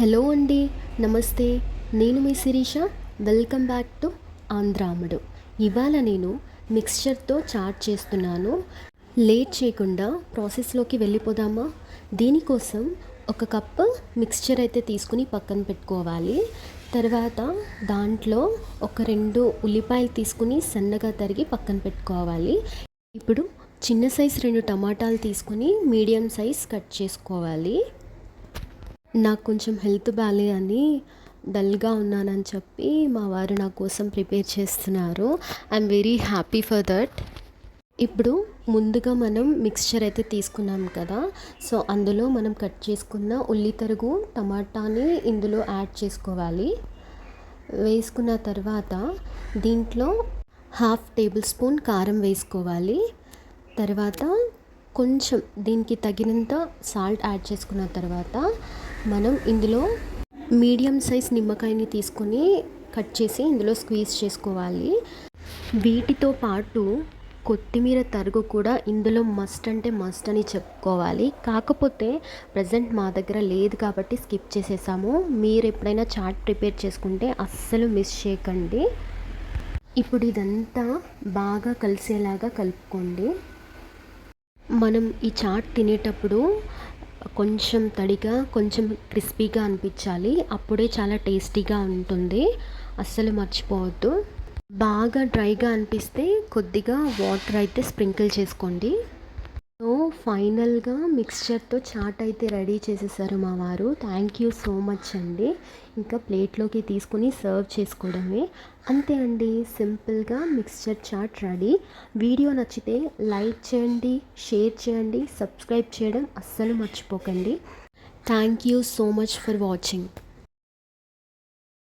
Hello అండి నమస్తే. నేను మీ Sirisha. Welcome back to Andhramudu. ఇవాళ నేను మిక్స్చర్తో చాట్ చేస్తున్నాను. లేట్ చేయకుండా ప్రాసెస్లోకి వెళ్ళిపోదామా? దీనికోసం ఒక కప్పు మిక్స్చర్ అయితే తీసుకుని పక్కన పెట్టుకోవాలి. తర్వాత దాంట్లో ఒక రెండు ఉల్లిపాయలు తీసుకుని సన్నగా తరిగి పక్కన పెట్టుకోవాలి. ఇప్పుడు చిన్న సైజ్ రెండు టమాటాలు తీసుకుని మీడియం సైజ్ కట్ చేసుకోవాలి. నాకు కొంచెం హెల్త్ బాలే అని డల్గా ఉన్నానని చెప్పి మా వారు నా కోసం ప్రిపేర్ చేస్తున్నారు. I'm very happy for that. ఇప్పుడు ముందుగా మనం మిక్స్చర్ అయితే తీసుకున్నాం కదా. సో అందులో మనం కట్ చేసుకున్న ఉల్లి తరుగు టమాటాని ఇందులో యాడ్ చేసుకోవాలి. వేసుకున్న తర్వాత దీంట్లో హాఫ్ టేబుల్ స్పూన్ కారం వేసుకోవాలి. తర్వాత కొంచెం దీనికి తగినంత సాల్ట్ యాడ్ చేసుకున్న తర్వాత మనం ఇందులో మీడియం సైజ్ నిమ్మకాయని తీసుకొని కట్ చేసి ఇందులో స్క్వీజ్ చేసుకోవాలి. వీటితో పాటు కొత్తిమీర తరుగు కూడా ఇందులో మస్ట్ అంటే మస్ట్ అని చెప్పుకోవాలి. కాకపోతే ప్రజెంట్ మా దగ్గర లేదు కాబట్టి స్కిప్ చేసేసాము. మీరు ఎప్పుడైనా చాట్ ప్రిపేర్ చేసుకుంటే అస్సలు మిస్ చేయకండి. ఇప్పుడు ఇదంతా బాగా కలిసేలాగా కలుపుకోండి. మనం ఈ చాట్ తినేటప్పుడు కొంచెం తడిగా కొంచెం క్రిస్పీగా అనిపించాలి. అప్పుడే చాలా టేస్టీగా ఉంటుంది. అస్సలు మర్చిపోవద్దు. బాగా డ్రైగా అనిపిస్తే కొద్దిగా వాటర్ అయితే స్ప్రింకిల్ చేసుకోండి. సో ఫైనల్గా మిక్స్చర్తో చాట్ అయితే రెడీ చేసేసారు మా వారు. థ్యాంక్ యూ సో మచ్ అండి. ఇంకా ప్లేట్లోకి తీసుకుని సర్వ్ చేసుకోవడమే. అంతే అండి సింపుల్గా మిక్స్చర్ చాట్ రెడీ. వీడియో నచ్చితే లైక్ చేయండి షేర్ చేయండి సబ్స్క్రైబ్ చేయడం అస్సలు మర్చిపోకండి. Thank you so much for watching.